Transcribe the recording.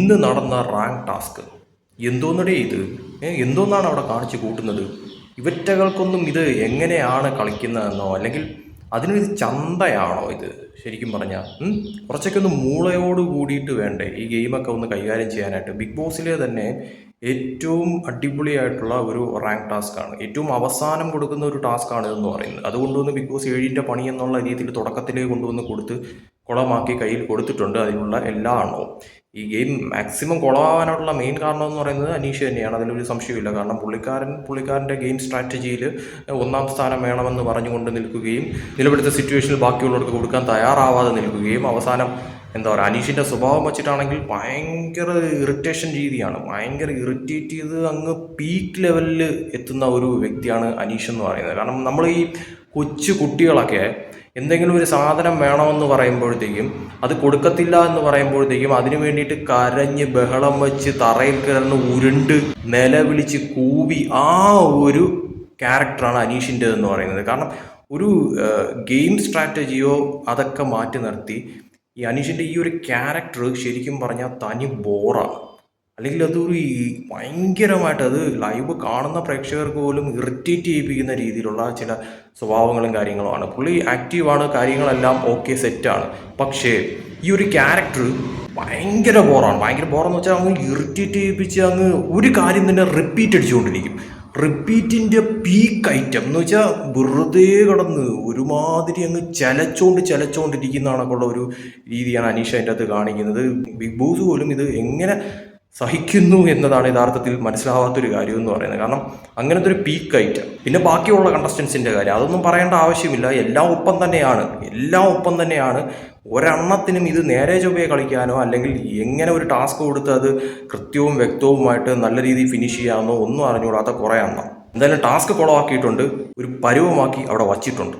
ഇന്ന് നടന്ന rank task. എന്തോന്നടേ ഇത്? എന്തോന്നാണ് അവിടെ കാണിച്ചു കൂട്ടുന്നത്? ഇവറ്റകൾക്കൊന്നും ഇത് എങ്ങനെയാണ് കളിക്കുന്നതെന്നോ അല്ലെങ്കിൽ അതിനൊരു ചന്തയാണോ ഇത്? ശരിക്കും പറഞ്ഞാൽ കുറച്ചൊക്കെ ഒന്ന് മൂളയോട് കൂടിയിട്ട് വേണ്ടേ ഈ ഗെയിമൊക്കെ ഒന്ന് കൈകാര്യം ചെയ്യാനായിട്ട്. ബിഗ് ബോസിലെ തന്നെ ഏറ്റവും അടിപൊളിയായിട്ടുള്ള ഒരു റാങ്ക് ടാസ്ക് ആണ് ഏറ്റവും അവസാനം കൊടുക്കുന്ന ഒരു ടാസ്ക്കാണ് ഇതെന്ന് പറയുന്നത്. അതുകൊണ്ടുവന്ന് ബിഗ് ബോസ് ഏഴിന്റെ പണി എന്നുള്ള രീതിയിൽ തുടക്കത്തിലേ കൊണ്ടുവന്ന് കൊടുത്ത് കുളമാക്കി കയ്യിൽ കൊടുത്തിട്ടുണ്ട്. അതിനുള്ള എല്ലാ എണ്ണവും. ഈ ഗെയിം മാക്സിമം കുളമാവാനുള്ള മെയിൻ കാരണം എന്ന് പറയുന്നത് അനീഷ് തന്നെയാണ്. അതിലൊരു സംശയമില്ല കാരണം പുള്ളിക്കാരൻ പുള്ളിക്കാരന്റെ ഗെയിം സ്ട്രാറ്റജിയിൽ ഒന്നാം സ്ഥാനം വേണമെന്ന് പറഞ്ഞുകൊണ്ട് നിൽക്കുകയും നിലവിലത്തെ സിറ്റുവേഷനിൽ ബാക്കിയുള്ളവർക്ക് കൊടുക്കാൻ തയ്യാറാവാതെ നിൽക്കുകയും അവസാനം എന്താ പറയുക അനീഷിന്റെ സ്വഭാവം വെച്ചിട്ടാണെങ്കിൽ ഭയങ്കര ഇറിറ്റേഷൻ രീതിയാണ്. ഭയങ്കര ഇറിറ്റേറ്റ് ചെയ്ത് അങ്ങ് പീക്ക് ലെവലിൽ എത്തുന്ന ഒരു വ്യക്തിയാണ് അനീഷ് എന്ന് പറയുന്നത്. കാരണം നമ്മൾ ഈ കൊച്ചു കുട്ടികളൊക്കെ എന്തെങ്കിലും ഒരു സാധനം വേണമെന്ന് പറയുമ്പോഴത്തേക്കും അത് കൊടുക്കത്തില്ല എന്ന് പറയുമ്പോഴത്തേക്കും അതിന് വേണ്ടിയിട്ട് കരഞ്ഞ് ബഹളം വെച്ച് തറയിൽ കിടന്ന് ഉരുണ്ട് നിലവിളിച്ച് കൂവി ആ ഒരു ക്യാരക്ടറാണ് അനീഷിന്റെ എന്ന് പറയുന്നത്. കാരണം ഒരു ഗെയിം സ്ട്രാറ്റജിയോ അതൊക്കെ മാറ്റി നിർത്തി ഈ അനീഷിന്റെ ഈ ഒരു ക്യാരക്ടർ ശരിക്കും പറഞ്ഞാൽ തനി ബോറാണ് അല്ലെങ്കിൽ അതൊരു ഭയങ്കരമായിട്ട് അത് ലൈവ് കാണുന്ന പ്രേക്ഷകർക്ക് പോലും ഇറിറ്റേറ്റ് ചെയ്യിപ്പിക്കുന്ന രീതിയിലുള്ള ചില സ്വഭാവങ്ങളും കാര്യങ്ങളുമാണ്. പുള്ളി ആക്റ്റീവാണ് കാര്യങ്ങളെല്ലാം ഓക്കെ സെറ്റാണ് പക്ഷേ ഈ ഒരു ക്യാരക്ടർ ഭയങ്കര ബോറാണ്. ഭയങ്കര ബോറെന്ന് വെച്ചാൽ അങ്ങ് ഇറിറ്റേറ്റ് ചെയ്യിപ്പിച്ച് അങ്ങ് ഒരു കാര്യം തന്നെ റിപ്പീറ്റ് അടിച്ചുകൊണ്ടിരിക്കും. റിപ്പീറ്റിന്റെ പീക്ക് ഐറ്റം. എന്ന് വെച്ചാൽ വെറുതെ കിടന്ന് ഒരുമാതിരി അങ്ങ് ചലച്ചോണ്ട് ചലച്ചോണ്ടിരിക്കുന്നതാണൊക്കെ ഉള്ള ഒരു രീതിയാണ് അനീഷ അതിന്റെ അകത്ത് കാണിക്കുന്നത്. ബിഗ് ബോസ് പോലും ഇത് എങ്ങനെ സഹിക്കുന്നു എന്നതാണ് യഥാർത്ഥത്തിൽ മനസ്സിലാവാത്തൊരു കാര്യം എന്ന് പറയുന്നത്. കാരണം അങ്ങനത്തെ ഒരു പീക്ക് ഐറ്റം പിന്നെ ബാക്കിയുള്ള കണ്ടസ്റ്റൻസിന്റെ കാര്യം. അതൊന്നും പറയേണ്ട ആവശ്യമില്ല. എല്ലാം ഒപ്പം തന്നെയാണ്. എല്ലാം ഒപ്പം തന്നെയാണ്. ഒരെണ്ണത്തിനും ഇത് നേരെ ചൊവ്വയെ കളിക്കാനോ അല്ലെങ്കിൽ എങ്ങനെ ഒരു ടാസ്ക് കൊടുത്ത് അത് കൃത്യവും വ്യക്തവുമായിട്ട് നല്ല രീതിയിൽ ഫിനിഷ് ചെയ്യാമെന്നോ ഒന്നും അറിഞ്ഞുകൂടാത്ത കുറേ എണ്ണം. എന്തായാലും ടാസ്ക് കുളമാക്കിയിട്ടുണ്ട് ഒരു പരുവമാക്കി അവിടെ വച്ചിട്ടുണ്ട്.